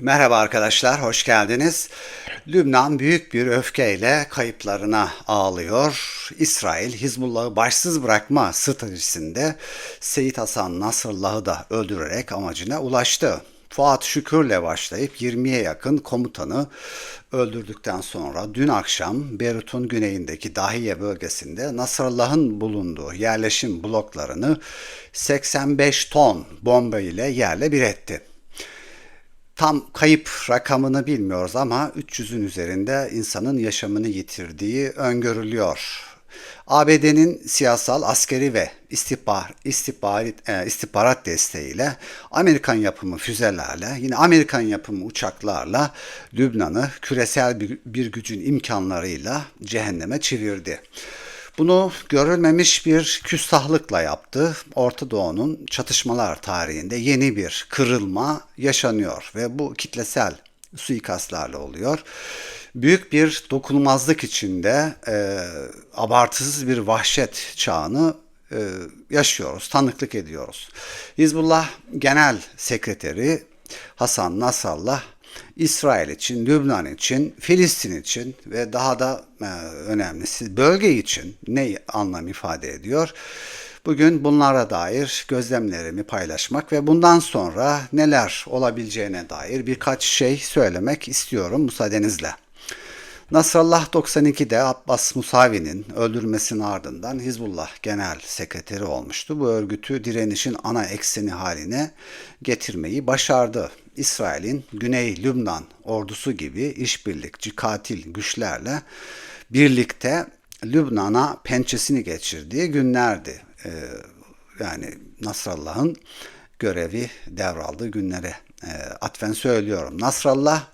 Merhaba arkadaşlar, hoş geldiniz. Lübnan büyük bir öfkeyle kayıplarına ağlıyor. İsrail, Hizbullah'ı başsız bırakma stratejisinde Seyit Hasan Nasrallah'ı da öldürerek amacına ulaştı. Fuat Şükür'le başlayıp 20'ye yakın komutanı öldürdükten sonra dün akşam Beyrut'un güneyindeki Dahiye bölgesinde Nasrallah'ın bulunduğu yerleşim bloklarını 85 ton bomba ile yerle bir etti. Tam kayıp rakamını bilmiyoruz ama 300'ün üzerinde insanın yaşamını yitirdiği öngörülüyor. ABD'nin siyasal, askeri ve istihbar, istihbarat, e, istihbarat desteğiyle Amerikan yapımı füzelerle, yine Amerikan yapımı uçaklarla Lübnan'ı küresel bir, bir gücün imkanlarıyla cehenneme çevirdi. Bunu görülmemiş bir küstahlıkla yaptı. Orta Doğu'nun çatışmalar tarihinde yeni bir kırılma yaşanıyor ve bu kitlesel suikastlarla oluyor. Büyük bir dokunulmazlık içinde e, abartısız bir vahşet çağını e, yaşıyoruz, tanıklık ediyoruz. Hizbullah Genel Sekreteri Hasan Nasrallah İsrail için, Lübnan için, Filistin için ve daha da e, önemlisi bölge için ne anlam ifade ediyor? Bugün bunlara dair gözlemlerimi paylaşmak ve bundan sonra neler olabileceğine dair birkaç şey söylemek istiyorum müsaadenizle. Nasrallah 92'de Abbas Musavi'nin öldürülmesinin ardından Hizbullah Genel Sekreteri olmuştu. Bu örgütü direnişin ana ekseni haline getirmeyi başardı. İsrail'in Güney Lübnan ordusu gibi işbirlikçi katil güçlerle birlikte Lübnan'a pençesini geçirdiği günlerdi. Ee, yani Nasrallah'ın görevi devraldığı günlere e, atfen söylüyorum. Nasrallah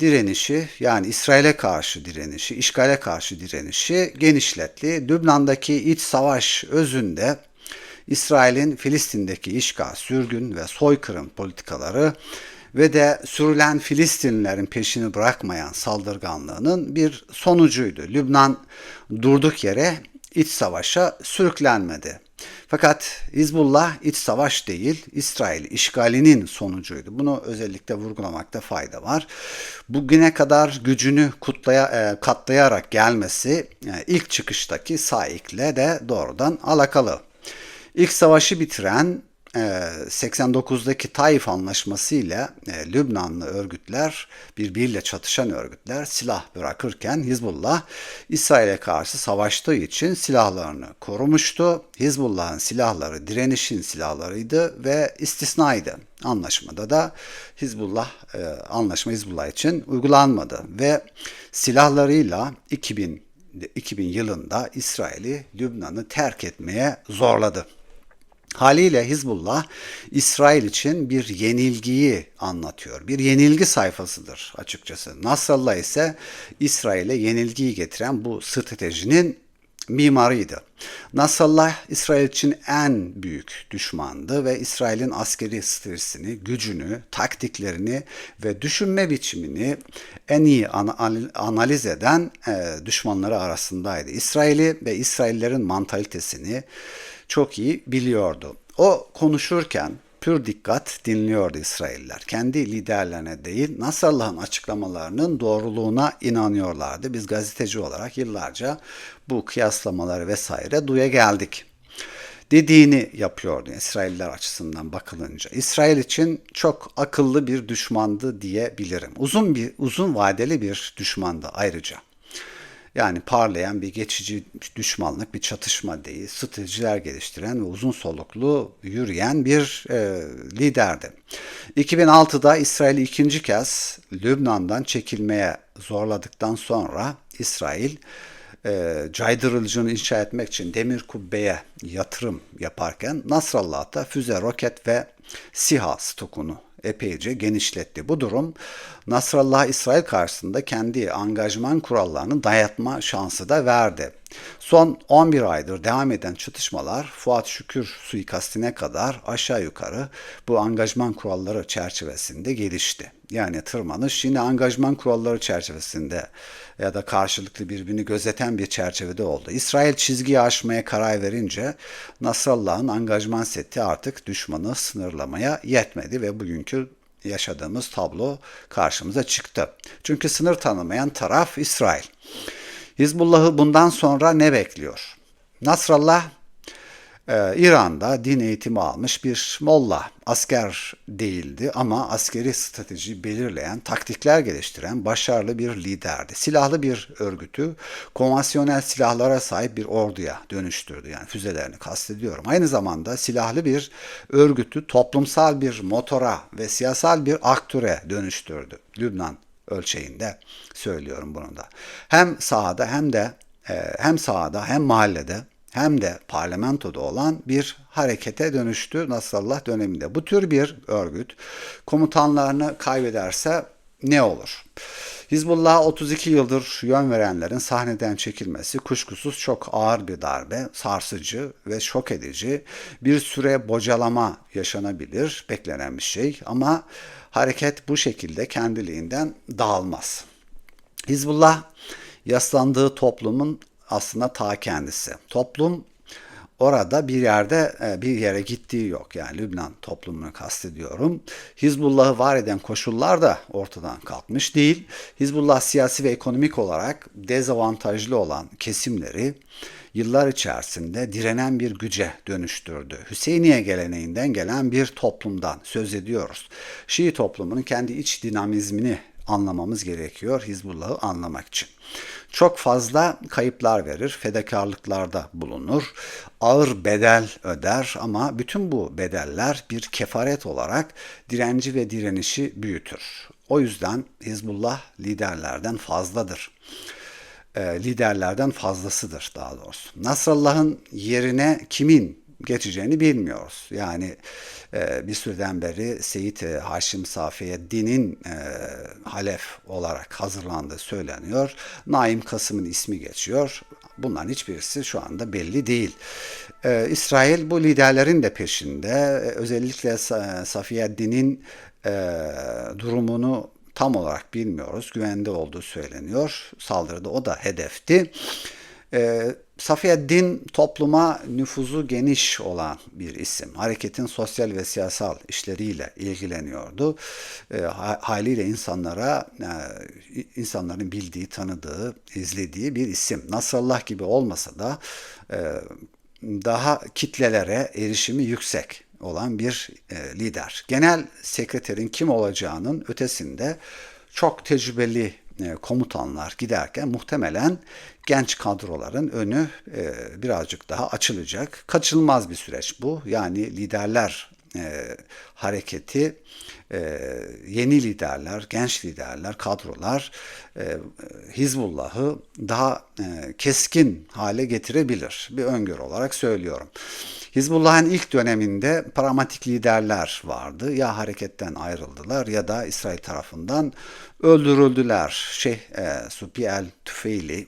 direnişi yani İsrail'e karşı direnişi, işgale karşı direnişi genişletti. Lübnan'daki iç savaş özünde İsrail'in Filistin'deki işgal, sürgün ve soykırım politikaları ve de sürülen Filistinlilerin peşini bırakmayan saldırganlığının bir sonucuydu. Lübnan durduk yere iç savaşa sürüklenmedi. Fakat Hizbullah iç savaş değil, İsrail işgalinin sonucuydu. Bunu özellikle vurgulamakta fayda var. Bugüne kadar gücünü kutlaya, e, katlayarak gelmesi yani ilk çıkıştaki saikle de doğrudan alakalı. İlk savaşı bitiren 89'daki e, Taif Anlaşması ile Lübnanlı örgütler, birbiriyle çatışan örgütler silah bırakırken Hizbullah İsrail'e karşı savaştığı için silahlarını korumuştu. Hizbullah'ın silahları direnişin silahlarıydı ve istisnaydı. Anlaşmada da Hizbullah e, anlaşma Hizbullah için uygulanmadı ve silahlarıyla 2000 2000 yılında İsrail'i Lübnan'ı terk etmeye zorladı. Haliyle Hizbullah İsrail için bir yenilgiyi anlatıyor. Bir yenilgi sayfasıdır açıkçası. Nasrallah ise İsrail'e yenilgiyi getiren bu stratejinin mimarıydı. Nasrallah İsrail için en büyük düşmandı ve İsrail'in askeri stratejisini, gücünü, taktiklerini ve düşünme biçimini en iyi analiz eden e, düşmanları arasındaydı. İsrail'i ve İsraillerin mantalitesini, çok iyi biliyordu. O konuşurken pür dikkat dinliyordu İsrailler. Kendi liderlerine değil Nasrallah'ın açıklamalarının doğruluğuna inanıyorlardı. Biz gazeteci olarak yıllarca bu kıyaslamaları vesaire duya geldik. Dediğini yapıyordu İsrailler açısından bakılınca. İsrail için çok akıllı bir düşmandı diyebilirim. Uzun bir uzun vadeli bir düşmandı ayrıca. Yani parlayan bir geçici düşmanlık, bir çatışma değil, stratejiler geliştiren ve uzun soluklu yürüyen bir e, liderdi. 2006'da İsrail ikinci kez Lübnan'dan çekilmeye zorladıktan sonra İsrail e, caydırıcını inşa etmek için demir kubbeye yatırım yaparken Nasrallah da füze, roket ve SİHA stokunu epeyce genişletti. Bu durum Nasrallah İsrail karşısında kendi angajman kurallarını dayatma şansı da verdi. Son 11 aydır devam eden çatışmalar Fuat Şükür suikastine kadar aşağı yukarı bu angajman kuralları çerçevesinde gelişti. Yani tırmanış yine angajman kuralları çerçevesinde ya da karşılıklı birbirini gözeten bir çerçevede oldu. İsrail çizgiyi aşmaya karar verince Nasrallah'ın angajman seti artık düşmanı sınırlamaya yetmedi ve bugünkü yaşadığımız tablo karşımıza çıktı. Çünkü sınır tanımayan taraf İsrail. Hizbullah'ı bundan sonra ne bekliyor? Nasrallah ee, İran'da din eğitimi almış bir molla, asker değildi ama askeri strateji belirleyen, taktikler geliştiren başarılı bir liderdi. Silahlı bir örgütü konvansiyonel silahlara sahip bir orduya dönüştürdü. Yani füzelerini kastediyorum. Aynı zamanda silahlı bir örgütü toplumsal bir motora ve siyasal bir aktöre dönüştürdü. Lübnan ölçeğinde söylüyorum bunu da. Hem sahada hem de e, hem sahada hem mahallede hem de parlamentoda olan bir harekete dönüştü Nasrallah döneminde. Bu tür bir örgüt komutanlarını kaybederse ne olur? Hizbullah'a 32 yıldır yön verenlerin sahneden çekilmesi kuşkusuz çok ağır bir darbe, sarsıcı ve şok edici. Bir süre bocalama yaşanabilir, beklenen bir şey ama hareket bu şekilde kendiliğinden dağılmaz. Hizbullah yaslandığı toplumun aslında ta kendisi. Toplum orada bir yerde e, bir yere gittiği yok. Yani Lübnan toplumunu kastediyorum. Hizbullah'ı var eden koşullar da ortadan kalkmış değil. Hizbullah siyasi ve ekonomik olarak dezavantajlı olan kesimleri yıllar içerisinde direnen bir güce dönüştürdü. Hüseyiniye geleneğinden gelen bir toplumdan söz ediyoruz. Şii toplumunun kendi iç dinamizmini anlamamız gerekiyor Hizbullah'ı anlamak için. Çok fazla kayıplar verir, fedakarlıklarda bulunur, ağır bedel öder ama bütün bu bedeller bir kefaret olarak direnci ve direnişi büyütür. O yüzden Hizbullah liderlerden fazladır. Liderlerden fazlasıdır daha doğrusu. Nasrallah'ın yerine kimin geçeceğini bilmiyoruz. Yani e, bir süreden beri Seyit e, Haşim Safiyettin'in e, halef olarak hazırlandığı söyleniyor. Naim Kasım'ın ismi geçiyor. Bunların hiçbirisi şu anda belli değil. E, İsrail bu liderlerin de peşinde. E, özellikle Safiyeddin'in e, durumunu tam olarak bilmiyoruz. Güvende olduğu söyleniyor. Saldırıda o da hedefti. E, Safiyeddin topluma nüfuzu geniş olan bir isim. Hareketin sosyal ve siyasal işleriyle ilgileniyordu. E, haliyle insanlara, e, insanların bildiği, tanıdığı, izlediği bir isim. Nasrallah gibi olmasa da e, daha kitlelere erişimi yüksek olan bir e, lider. Genel sekreterin kim olacağının ötesinde çok tecrübeli komutanlar giderken muhtemelen genç kadroların önü e, birazcık daha açılacak. Kaçılmaz bir süreç bu. Yani liderler e, yeni liderler, genç liderler, kadrolar Hizbullah'ı daha keskin hale getirebilir. Bir öngörü olarak söylüyorum. Hizbullah'ın ilk döneminde pragmatik liderler vardı. Ya hareketten ayrıldılar ya da İsrail tarafından öldürüldüler. Şeyh e, Supi el Tüfeili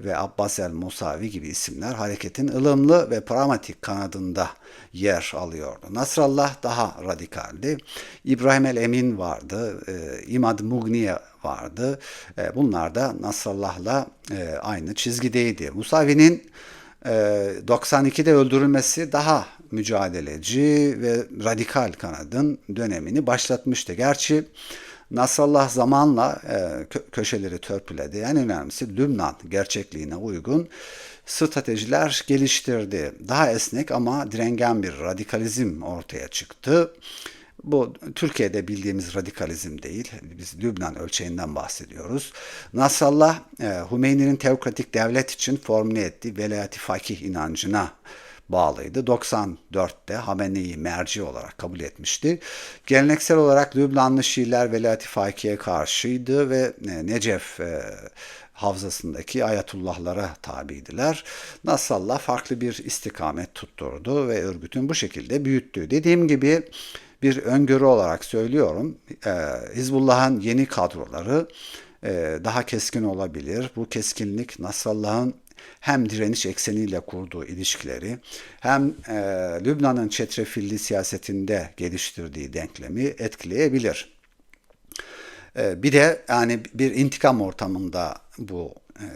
ve Abbas el Musavi gibi isimler hareketin ılımlı ve pragmatik kanadında yer alıyordu. Nasrallah daha radikaldi. İbrahim el Emin vardı. E, İmad Mugniye vardı. E, bunlar da Nasrallah'la e, aynı çizgideydi. Musavi'nin 92'de ee, öldürülmesi daha mücadeleci ve radikal kanadın dönemini başlatmıştı. Gerçi Nasrallah zamanla e, köşeleri törpüledi. En önemlisi Lübnan gerçekliğine uygun stratejiler geliştirdi. Daha esnek ama direngen bir radikalizm ortaya çıktı. Bu Türkiye'de bildiğimiz radikalizm değil. Biz Lübnan ölçeğinden bahsediyoruz. Nasrallah e, Hümeyni'nin teokratik devlet için formüle ettiği velayeti fakih inancına bağlıydı. 94'te Hamene'yi merci olarak kabul etmişti. Geleneksel olarak Lübnanlı Şiiler velayeti fakiye karşıydı ve e, Necef e, havzasındaki ayatullahlara tabiydiler. Nasrallah farklı bir istikamet tutturdu ve örgütün bu şekilde büyüttü. Dediğim gibi bir öngörü olarak söylüyorum. E, Hizbullah'ın yeni kadroları e, daha keskin olabilir. Bu keskinlik Nasrallah'ın hem direniş ekseniyle kurduğu ilişkileri hem e, Lübnan'ın çetrefilli siyasetinde geliştirdiği denklemi etkileyebilir. E, bir de yani bir intikam ortamında bu e,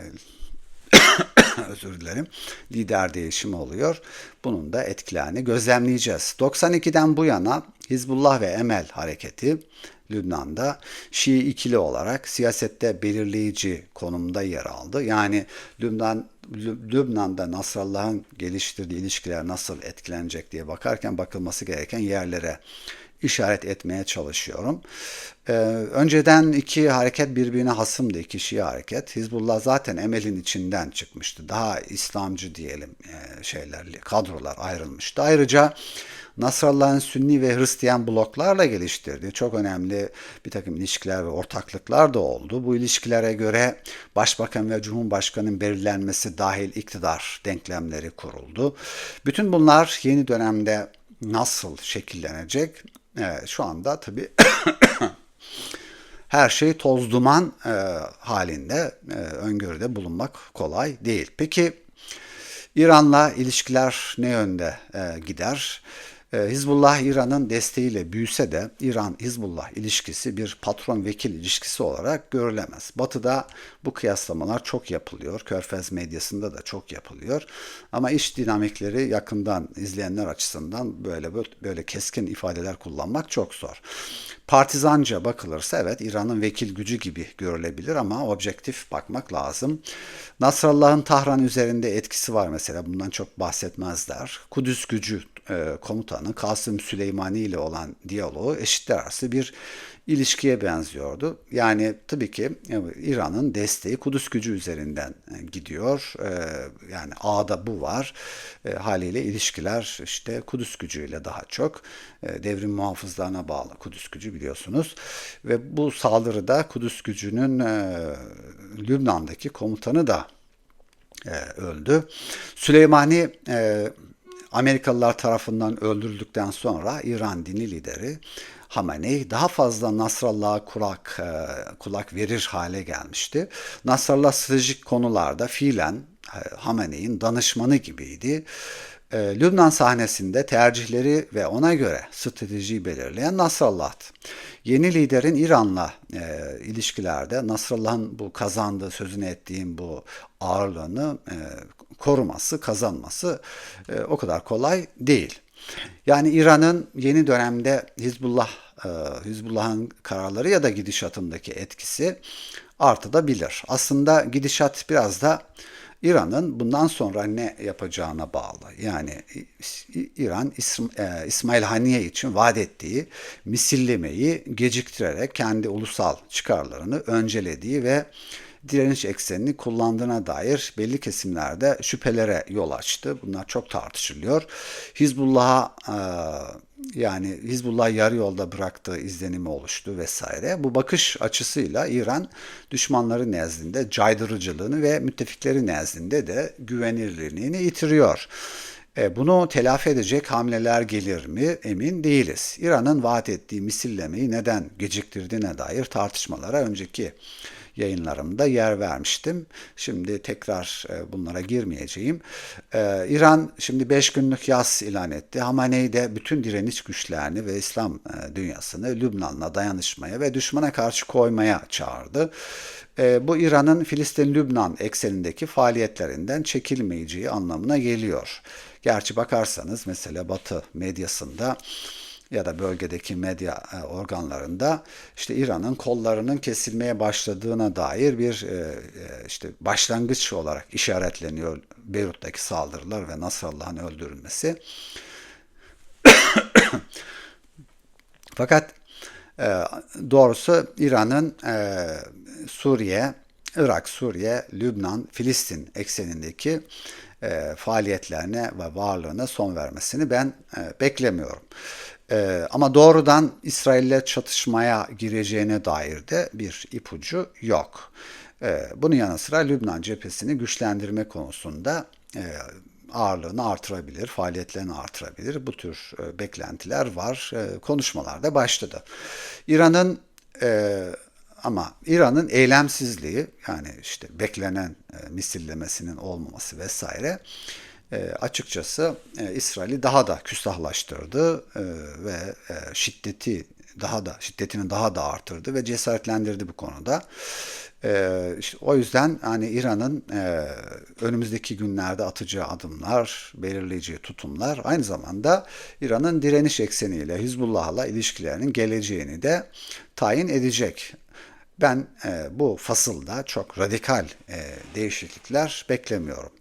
özür dilerim lider değişimi oluyor. Bunun da etkilerini gözlemleyeceğiz. 92'den bu yana Hizbullah ve Emel hareketi Lübnan'da Şii ikili olarak siyasette belirleyici konumda yer aldı. Yani Lübnan Lübnan'da Nasrallah'ın geliştirdiği ilişkiler nasıl etkilenecek diye bakarken bakılması gereken yerlere işaret etmeye çalışıyorum. Ee, önceden iki hareket birbirine hasımdı, iki Şii hareket. Hizbullah zaten Emel'in içinden çıkmıştı. Daha İslamcı diyelim e, şeyler, kadrolar ayrılmıştı. Ayrıca Nasrallah'ın Sünni ve Hristiyan bloklarla geliştirdiği çok önemli bir takım ilişkiler ve ortaklıklar da oldu. Bu ilişkilere göre başbakan ve cumhurbaşkanının belirlenmesi dahil iktidar denklemleri kuruldu. Bütün bunlar yeni dönemde nasıl şekillenecek? Evet, şu anda tabii her şey toz duman e, halinde e, öngörüde bulunmak kolay değil. Peki İran'la ilişkiler ne yönde e, gider? Ee, Hizbullah İran'ın desteğiyle büyüse de İran-Hizbullah ilişkisi bir patron-vekil ilişkisi olarak görülemez. Batı'da bu kıyaslamalar çok yapılıyor. Körfez medyasında da çok yapılıyor. Ama iş dinamikleri yakından izleyenler açısından böyle böyle keskin ifadeler kullanmak çok zor. Partizanca bakılırsa evet İran'ın vekil gücü gibi görülebilir ama objektif bakmak lazım. Nasrallah'ın Tahran üzerinde etkisi var mesela bundan çok bahsetmezler. Kudüs gücü e, komutanı Kasım Süleymani ile olan diyaloğu eşitler arası bir ilişkiye benziyordu. Yani tabii ki e, İran'ın desteği Kudüs gücü üzerinden e, gidiyor. Yani A'da bu var. Haliyle ilişkiler işte Kudüs gücüyle daha çok devrim muhafızlarına bağlı Kudüs gücü biliyorsunuz. Ve bu saldırıda Kudüs gücünün Lübnan'daki komutanı da öldü. Süleymani Amerikalılar tarafından öldürüldükten sonra İran dini lideri Hamenei daha fazla Nasrallah'a kulak, e, kulak verir hale gelmişti. Nasrallah stratejik konularda fiilen e, Hamenei'nin danışmanı gibiydi. E, Lübnan sahnesinde tercihleri ve ona göre stratejiyi belirleyen Nasrallah'tı. Yeni liderin İran'la e, ilişkilerde Nasrallah'ın bu kazandığı sözünü ettiğim bu ağırlığını e, koruması, kazanması e, o kadar kolay değil. Yani İran'ın yeni dönemde Hizbullah e, Hizbullah'ın kararları ya da gidişatındaki etkisi artabilir. Aslında gidişat biraz da İran'ın bundan sonra ne yapacağına bağlı. Yani İran e, İsmail Haniye için vaat ettiği misillemeyi geciktirerek kendi ulusal çıkarlarını öncelediği ve direniş eksenini kullandığına dair belli kesimlerde şüphelere yol açtı. Bunlar çok tartışılıyor. Hizbullah'a e, yani Hizbullah yarı yolda bıraktığı izlenimi oluştu vesaire. Bu bakış açısıyla İran düşmanları nezdinde caydırıcılığını ve müttefikleri nezdinde de güvenilirliğini yitiriyor. E, bunu telafi edecek hamleler gelir mi emin değiliz. İran'ın vaat ettiği misillemeyi neden geciktirdiğine dair tartışmalara önceki yayınlarımda yer vermiştim. Şimdi tekrar e, bunlara girmeyeceğim. E, İran şimdi 5 günlük yaz ilan etti. Hamaney de bütün direniş güçlerini ve İslam e, dünyasını Lübnan'la dayanışmaya ve düşmana karşı koymaya çağırdı. Bu İran'ın Filistin-Lübnan eksenindeki faaliyetlerinden çekilmeyeceği anlamına geliyor. Gerçi bakarsanız mesela Batı medyasında ya da bölgedeki medya e, organlarında işte İran'ın kollarının kesilmeye başladığına dair bir e, e, işte başlangıç olarak işaretleniyor Beyrut'taki saldırılar ve Nasrallah'ın öldürülmesi. Fakat doğrusu İran'ın Suriye, Irak, Suriye, Lübnan, Filistin eksenindeki faaliyetlerine ve varlığına son vermesini ben beklemiyorum. Ee, ama doğrudan İsrail'le çatışmaya gireceğine dair de bir ipucu yok. Ee, bunun yanı sıra Lübnan cephesini güçlendirme konusunda e, ağırlığını artırabilir, faaliyetlerini artırabilir. Bu tür e, beklentiler var. E, konuşmalar da başladı. İran'ın e, ama İran'ın eylemsizliği yani işte beklenen e, misillemesinin olmaması vesaire e, açıkçası e, İsrail'i daha da küstahlaştırdı e, ve e, şiddeti daha da şiddetini daha da artırdı ve cesaretlendirdi bu konuda. Ee, o yüzden hani İran'ın önümüzdeki günlerde atacağı adımlar, belirleyici tutumlar aynı zamanda İran'ın direniş ekseniyle Hizbullah'la ilişkilerinin geleceğini de tayin edecek. Ben bu fasılda çok radikal değişiklikler beklemiyorum.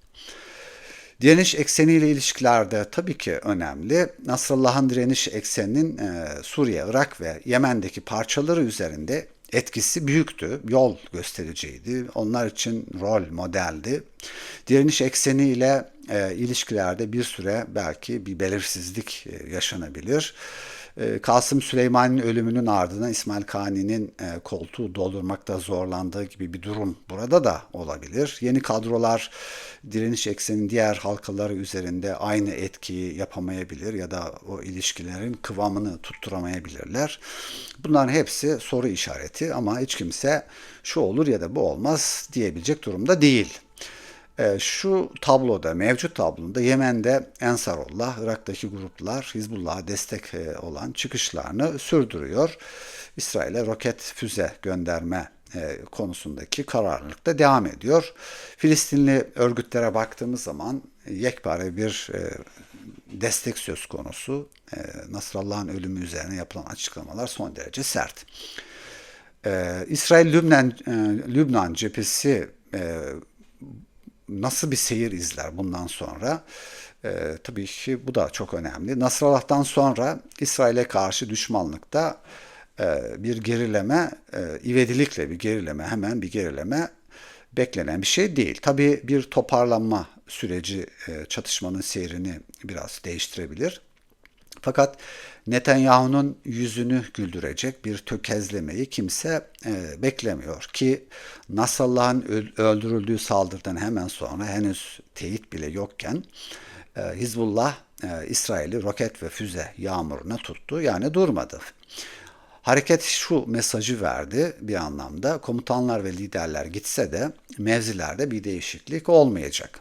Direniş ekseniyle ilişkilerde tabii ki önemli. Nasrallah'ın direniş ekseninin e, Suriye, Irak ve Yemen'deki parçaları üzerinde etkisi büyüktü. Yol göstericiydi. Onlar için rol modeldi. Direniş ekseniyle e, ilişkilerde bir süre belki bir belirsizlik e, yaşanabilir. Ee, Kasım Süleyman'ın ölümünün ardından İsmail Kani'nin e, koltuğu doldurmakta zorlandığı gibi bir durum burada da olabilir. Yeni kadrolar direniş eksenin diğer halkaları üzerinde aynı etkiyi yapamayabilir ya da o ilişkilerin kıvamını tutturamayabilirler. Bunların hepsi soru işareti ama hiç kimse şu olur ya da bu olmaz diyebilecek durumda değil. E, şu tabloda, mevcut tabloda Yemen'de Ensarullah, Irak'taki gruplar Hizbullah'a destek e, olan çıkışlarını sürdürüyor. İsrail'e roket füze gönderme e, konusundaki kararlılık da devam ediyor. Filistinli örgütlere baktığımız zaman yekpare bir destek söz konusu. Nasrallah'ın ölümü üzerine yapılan açıklamalar son derece sert. İsrail-Lübnan Lübnan cephesi nasıl bir seyir izler bundan sonra? E, tabii ki bu da çok önemli. Nasrallah'tan sonra İsrail'e karşı düşmanlıkta e, bir gerileme, e, ivedilikle bir gerileme, hemen bir gerileme beklenen bir şey değil. Tabii bir toparlanma süreci e, çatışmanın seyrini biraz değiştirebilir. Fakat Netanyahu'nun yüzünü güldürecek bir tökezlemeyi kimse e, beklemiyor ki Nasrallah'ın öldürüldüğü saldırıdan hemen sonra henüz teyit bile yokken e, Hizbullah e, İsrail'i roket ve füze yağmuruna tuttu yani durmadı. Hareket şu mesajı verdi bir anlamda komutanlar ve liderler gitse de mevzilerde bir değişiklik olmayacak.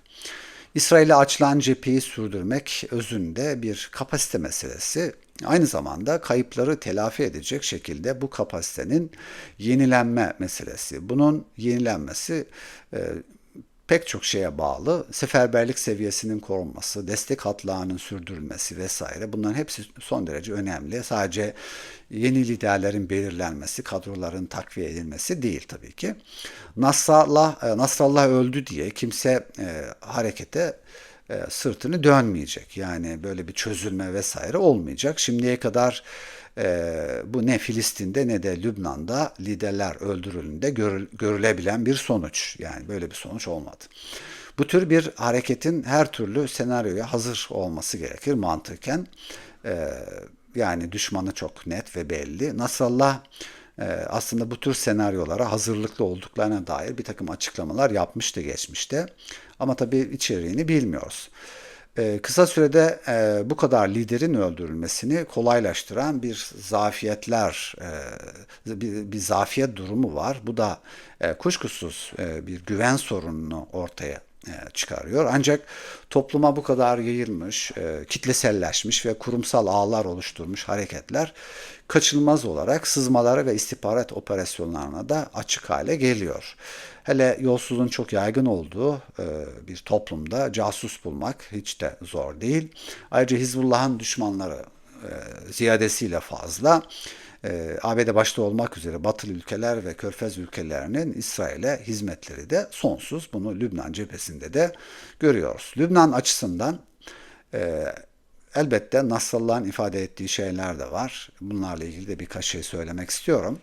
İsrail'e açılan cepheyi sürdürmek özünde bir kapasite meselesi. Aynı zamanda kayıpları telafi edecek şekilde bu kapasitenin yenilenme meselesi. Bunun yenilenmesi e, pek çok şeye bağlı. Seferberlik seviyesinin korunması, destek hatlarının sürdürülmesi vesaire bunların hepsi son derece önemli. Sadece yeni liderlerin belirlenmesi, kadroların takviye edilmesi değil tabii ki. Nasrallah, e, Nasrallah öldü diye kimse e, harekete e, sırtını dönmeyecek. Yani böyle bir çözülme vesaire olmayacak. Şimdiye kadar e, bu ne Filistin'de ne de Lübnan'da liderler öldürülünde görül, görülebilen bir sonuç. Yani böyle bir sonuç olmadı. Bu tür bir hareketin her türlü senaryoya hazır olması gerekir mantıken. E, yani düşmanı çok net ve belli. Nasrallah aslında bu tür senaryolara hazırlıklı olduklarına dair bir takım açıklamalar yapmıştı geçmişte. Ama tabii içeriğini bilmiyoruz. Ee, kısa sürede e, bu kadar liderin öldürülmesini kolaylaştıran bir zafiyetler, e, bir, zafiyet durumu var. Bu da e, kuşkusuz bir güven sorununu ortaya çıkarıyor. Ancak topluma bu kadar yayılmış, e, kitleselleşmiş ve kurumsal ağlar oluşturmuş hareketler kaçınılmaz olarak sızmalara ve istihbarat operasyonlarına da açık hale geliyor. Hele yolsuzluğun çok yaygın olduğu e, bir toplumda casus bulmak hiç de zor değil. Ayrıca Hizbullah'ın düşmanları ziyadesiyle fazla e, ABD başta olmak üzere batılı ülkeler ve körfez ülkelerinin İsrail'e hizmetleri de sonsuz. Bunu Lübnan cephesinde de görüyoruz. Lübnan açısından e, elbette Nasrallah'ın ifade ettiği şeyler de var. Bunlarla ilgili de birkaç şey söylemek istiyorum.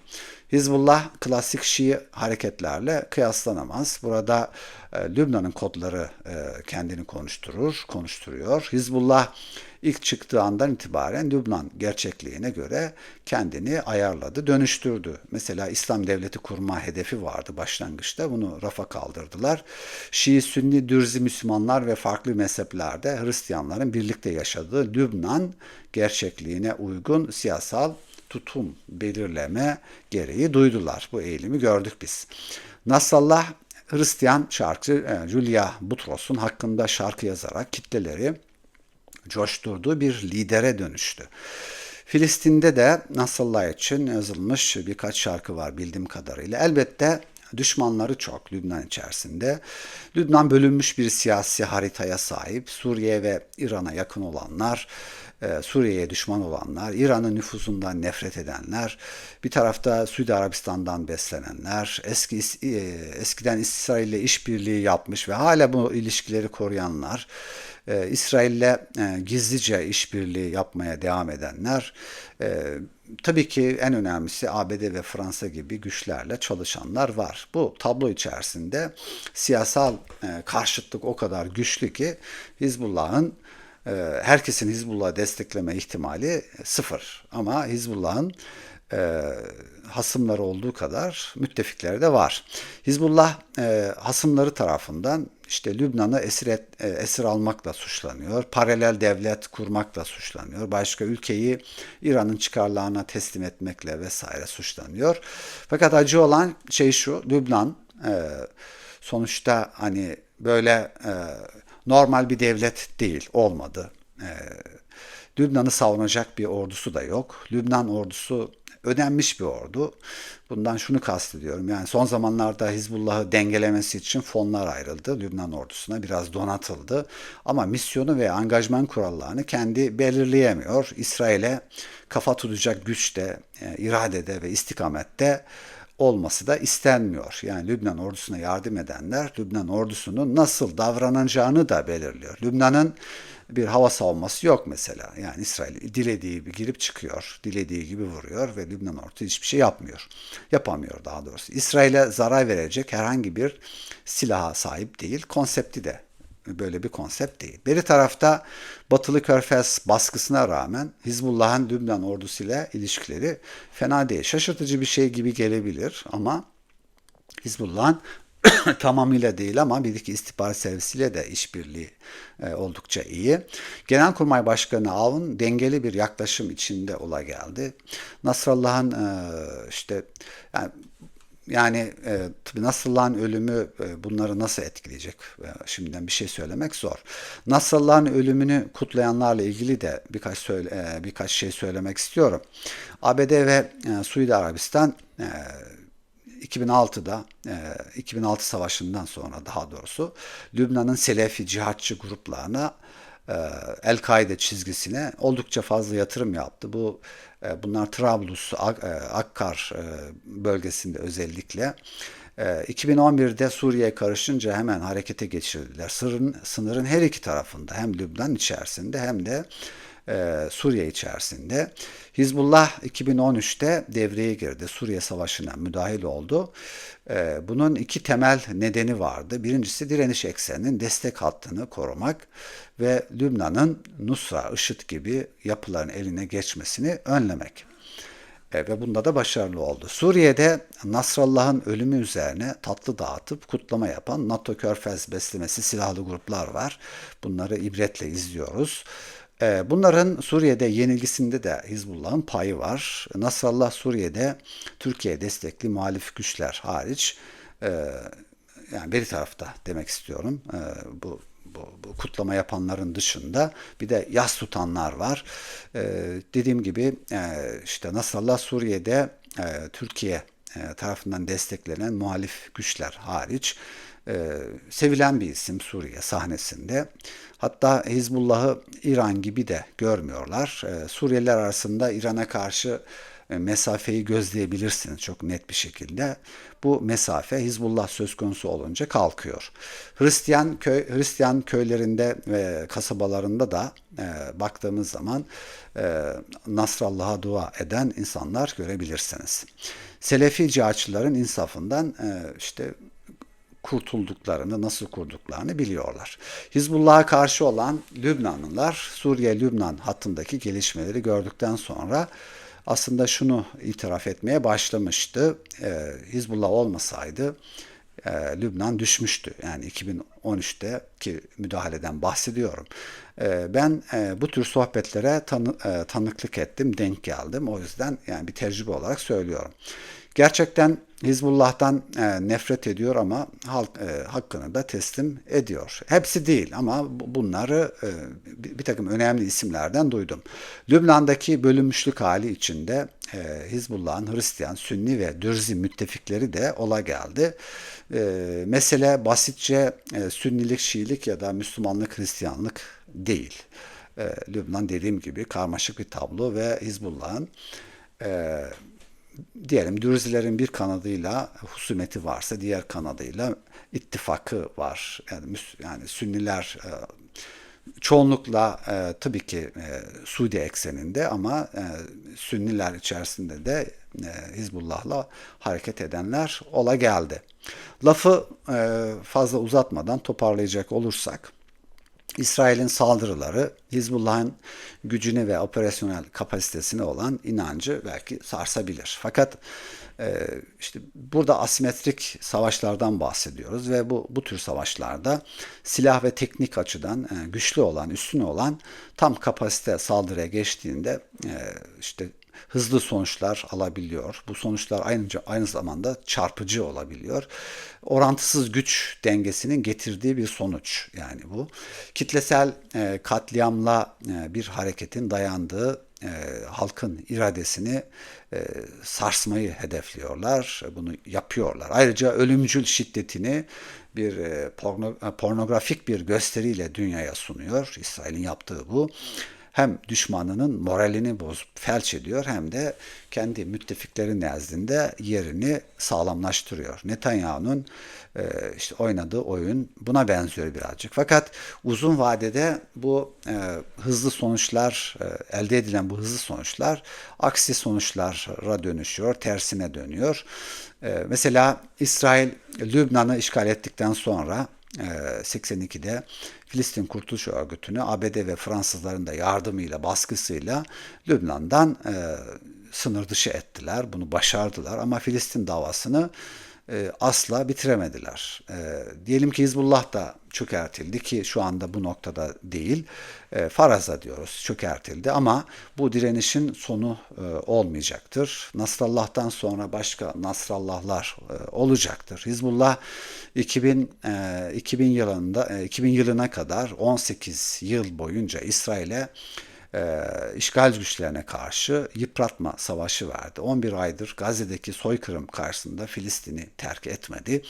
Hizbullah klasik Şii hareketlerle kıyaslanamaz. Burada e, Lübnan'ın kodları e, kendini konuşturur, konuşturuyor. Hizbullah ilk çıktığı andan itibaren Lübnan gerçekliğine göre kendini ayarladı, dönüştürdü. Mesela İslam devleti kurma hedefi vardı başlangıçta. Bunu rafa kaldırdılar. Şii, Sünni, Dürzi Müslümanlar ve farklı mezheplerde Hristiyanların birlikte yaşadığı Lübnan gerçekliğine uygun siyasal tutum belirleme gereği duydular. Bu eğilimi gördük biz. Nasrallah Hristiyan şarkıcı e, Julia Butros'un hakkında şarkı yazarak kitleleri coşturduğu bir lidere dönüştü. Filistin'de de Nasrallah için yazılmış birkaç şarkı var bildiğim kadarıyla. Elbette düşmanları çok Lübnan içerisinde. Lübnan bölünmüş bir siyasi haritaya sahip. Suriye ve İran'a yakın olanlar, e, Suriye'ye düşman olanlar, İran'ın nüfusundan nefret edenler, bir tarafta Suudi Arabistan'dan beslenenler, eski e, eskiden İsrail ile işbirliği yapmış ve hala bu ilişkileri koruyanlar, e, İsrail'le gizlice işbirliği yapmaya devam edenler, tabii ki en önemlisi ABD ve Fransa gibi güçlerle çalışanlar var. Bu tablo içerisinde siyasal karşıtlık o kadar güçlü ki Hizbullah'ın herkesin Hizbullah'ı destekleme ihtimali sıfır. Ama Hizbullah'ın e, hasımları olduğu kadar müttefikleri de var. Hizbullah e, hasımları tarafından işte Lübnan'ı esir, et, e, esir almakla suçlanıyor. Paralel devlet kurmakla suçlanıyor. Başka ülkeyi İran'ın çıkarlarına teslim etmekle vesaire suçlanıyor. Fakat acı olan şey şu, Lübnan e, sonuçta hani böyle e, normal bir devlet değil, olmadı. E, Lübnan'ı savunacak bir ordusu da yok. Lübnan ordusu ödenmiş bir ordu. Bundan şunu kastediyorum. Yani son zamanlarda Hizbullah'ı dengelemesi için fonlar ayrıldı. Lübnan ordusuna biraz donatıldı. Ama misyonu ve angajman kurallarını kendi belirleyemiyor. İsrail'e kafa tutacak güçte, iradede ve istikamette olması da istenmiyor. Yani Lübnan ordusuna yardım edenler Lübnan ordusunun nasıl davranacağını da belirliyor. Lübnan'ın bir hava savunması yok mesela. Yani İsrail dilediği gibi girip çıkıyor, dilediği gibi vuruyor ve Lübnan ordusu hiçbir şey yapmıyor. Yapamıyor daha doğrusu. İsrail'e zarar verecek herhangi bir silaha sahip değil. Konsepti de böyle bir konsept değil. Beri tarafta Batılı Körfez baskısına rağmen Hizbullah'ın Lübnan ordusuyla ilişkileri fena değil. Şaşırtıcı bir şey gibi gelebilir ama Hizbullah'ın tamamıyla değil ama bir iki istihbarat servisiyle de işbirliği e, oldukça iyi. Genelkurmay Başkanı Avun dengeli bir yaklaşım içinde ola geldi. Nasrallah'ın e, işte yani yani e, tabii Nasrallah'ın ölümü e, bunları nasıl etkileyecek? E, şimdiden bir şey söylemek zor. Nasrallah'ın ölümünü kutlayanlarla ilgili de birkaç söyle, e, birkaç şey söylemek istiyorum. ABD ve e, Suudi Arabistan e, 2006'da, e, 2006 savaşından sonra daha doğrusu Lübnan'ın Selefi cihatçı gruplarına e, El-Kaide çizgisine oldukça fazla yatırım yaptı. Bu e, bunlar Trablus, e, Akkar bölgesinde özellikle. 2011'de Suriye karışınca hemen harekete geçirdiler. Sınırın, sınırın her iki tarafında hem Lübnan içerisinde hem de Suriye içerisinde. Hizbullah 2013'te devreye girdi. Suriye Savaşı'na müdahil oldu. Bunun iki temel nedeni vardı. Birincisi direniş ekseninin destek hattını korumak ve Lübnan'ın Nusra, IŞİD gibi yapıların eline geçmesini önlemek. E, ve bunda da başarılı oldu. Suriye'de Nasrallah'ın ölümü üzerine tatlı dağıtıp kutlama yapan NATO Körfez beslemesi silahlı gruplar var. Bunları ibretle izliyoruz. E, bunların Suriye'de yenilgisinde de Hizbullah'ın payı var. Nasrallah Suriye'de Türkiye destekli muhalif güçler hariç e, yani bir tarafta demek istiyorum bu bu, bu kutlama yapanların dışında bir de yas tutanlar var. Ee, dediğim gibi e, işte Nasrallah Suriye'de e, Türkiye e, tarafından desteklenen muhalif güçler hariç e, sevilen bir isim Suriye sahnesinde. Hatta Hizbullah'ı İran gibi de görmüyorlar. E, Suriyeliler arasında İran'a karşı e, mesafeyi gözleyebilirsiniz çok net bir şekilde. Bu mesafe Hizbullah söz konusu olunca kalkıyor. Hristiyan köy Hristiyan köylerinde ve kasabalarında da e, baktığımız zaman e, Nasrallah'a dua eden insanlar görebilirsiniz. Selefi cihatçıların insafından e, işte kurtulduklarını, nasıl kurduklarını biliyorlar. Hizbullah'a karşı olan Lübnanlılar Suriye-Lübnan hattındaki gelişmeleri gördükten sonra aslında şunu itiraf etmeye başlamıştı. E, Hizbullah olmasaydı e, Lübnan düşmüştü. Yani 2013'te ki müdahaleden bahsediyorum. E, ben e, bu tür sohbetlere tanı, e, tanıklık ettim, denk geldim. O yüzden yani bir tecrübe olarak söylüyorum. Gerçekten Hizbullah'tan e, nefret ediyor ama halk e, hakkını da teslim ediyor. Hepsi değil ama bunları e, bir, takım önemli isimlerden duydum. Lübnan'daki bölünmüşlük hali içinde e, Hizbullah'ın Hristiyan, Sünni ve Dürzi müttefikleri de ola geldi. E, mesele basitçe e, Sünnilik, Şiilik ya da Müslümanlık, Hristiyanlık değil. E, Lübnan dediğim gibi karmaşık bir tablo ve Hizbullah'ın e, diyelim Dürzilerin bir kanadıyla husumeti varsa diğer kanadıyla ittifakı var. Yani, yani Sünniler e, çoğunlukla e, tabii ki e, Suudi ekseninde ama e, Sünniler içerisinde de e, Hizbullah'la hareket edenler ola geldi. Lafı e, fazla uzatmadan toparlayacak olursak İsrail'in saldırıları Hizbullah'ın gücüne ve operasyonel kapasitesine olan inancı belki sarsabilir. Fakat e, işte burada asimetrik savaşlardan bahsediyoruz ve bu bu tür savaşlarda silah ve teknik açıdan e, güçlü olan, üstün olan tam kapasite saldırıya geçtiğinde e, işte hızlı sonuçlar alabiliyor. Bu sonuçlar aynı, aynı zamanda çarpıcı olabiliyor. Orantısız güç dengesinin getirdiği bir sonuç yani bu. Kitlesel e, katliamla e, bir hareketin dayandığı e, halkın iradesini e, sarsmayı hedefliyorlar. Bunu yapıyorlar. Ayrıca ölümcül şiddetini bir e, porno, e, pornografik bir gösteriyle dünyaya sunuyor. İsrail'in yaptığı bu hem düşmanının moralini bozup felç ediyor hem de kendi müttefikleri nezdinde yerini sağlamlaştırıyor. Netanyahu'nun e, işte oynadığı oyun buna benziyor birazcık. Fakat uzun vadede bu e, hızlı sonuçlar e, elde edilen bu hızlı sonuçlar aksi sonuçlara dönüşüyor, tersine dönüyor. E, mesela İsrail Lübnan'ı işgal ettikten sonra 82'de e, Filistin Kurtuluş Örgütü'nü ABD ve Fransızların da yardımıyla, baskısıyla Lübnan'dan e, sınır dışı ettiler. Bunu başardılar ama Filistin davasını e, asla bitiremediler. E, diyelim ki Hizbullah da çökertildi ki şu anda bu noktada değil. E, faraza diyoruz çökertildi ama bu direnişin sonu e, olmayacaktır. Nasrallah'tan sonra başka Nasrallahlar e, olacaktır. Hizbullah 2000 e, 2000 yılında e, 2000 yılına kadar 18 yıl boyunca İsrail'e e, işgal güçlerine karşı yıpratma savaşı verdi. 11 aydır Gazze'deki soykırım karşısında Filistin'i terk etmedi.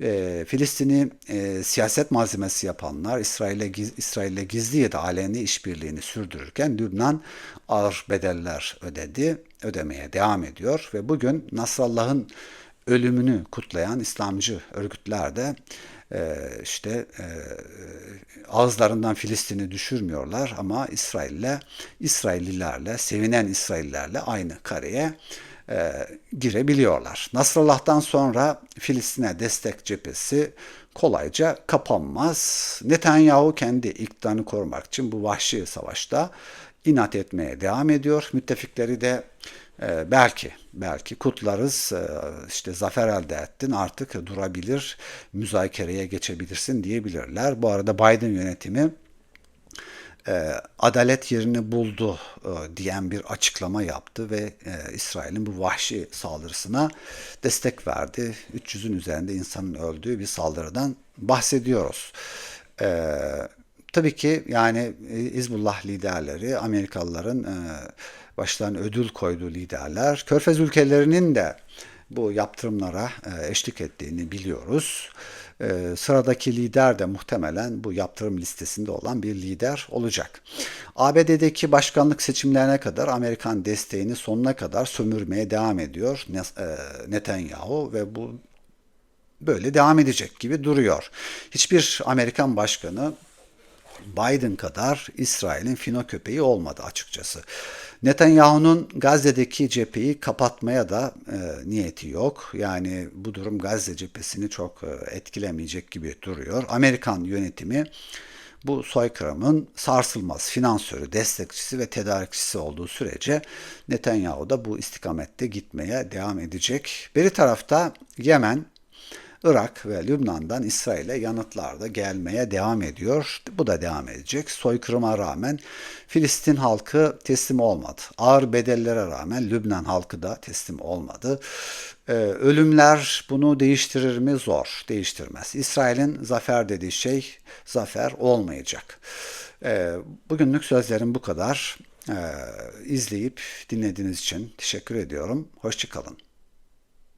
E, Filistin'i e, siyaset malzemesi yapanlar İsrail'e İsrail'le gizli ya da aleni işbirliğini sürdürürken Lübnan ağır bedeller ödedi, ödemeye devam ediyor ve bugün Nasrallah'ın ölümünü kutlayan İslamcı örgütler de işte e, ağızlarından Filistin'i düşürmüyorlar ama İsrail'le, İsraillilerle, sevinen İsraillerle aynı kareye e, girebiliyorlar. Nasrallah'tan sonra Filistin'e destek cephesi kolayca kapanmaz. Netanyahu kendi iktidarını korumak için bu vahşi savaşta inat etmeye devam ediyor. Müttefikleri de e, belki belki kutlarız e, işte zafer elde ettin artık durabilir müzakereye geçebilirsin diyebilirler. Bu arada Biden yönetimi e, adalet yerini buldu e, diyen bir açıklama yaptı ve e, İsrail'in bu vahşi saldırısına destek verdi. 300'ün üzerinde insanın öldüğü bir saldırıdan bahsediyoruz. Tabii ki yani Hizbullah liderleri Amerikalıların e, başlarına ödül koyduğu liderler, Körfez ülkelerinin de bu yaptırımlara eşlik ettiğini biliyoruz. Sıradaki lider de muhtemelen bu yaptırım listesinde olan bir lider olacak. ABD'deki başkanlık seçimlerine kadar Amerikan desteğini sonuna kadar sömürmeye devam ediyor e, Netanyahu ve bu böyle devam edecek gibi duruyor. Hiçbir Amerikan başkanı Biden kadar İsrail'in fino köpeği olmadı açıkçası. Netanyahu'nun Gazze'deki cepheyi kapatmaya da e, niyeti yok. Yani bu durum Gazze cephesini çok e, etkilemeyecek gibi duruyor. Amerikan yönetimi bu soykırımın sarsılmaz finansörü, destekçisi ve tedarikçisi olduğu sürece Netanyahu da bu istikamette gitmeye devam edecek. Bir tarafta Yemen Irak ve Lübnan'dan İsrail'e yanıtlar da gelmeye devam ediyor. Bu da devam edecek. Soykırıma rağmen Filistin halkı teslim olmadı. Ağır bedellere rağmen Lübnan halkı da teslim olmadı. Ee, ölümler bunu değiştirir mi? Zor. Değiştirmez. İsrail'in zafer dediği şey zafer olmayacak. Ee, bugünlük sözlerim bu kadar. Ee, izleyip dinlediğiniz için teşekkür ediyorum. Hoşçakalın.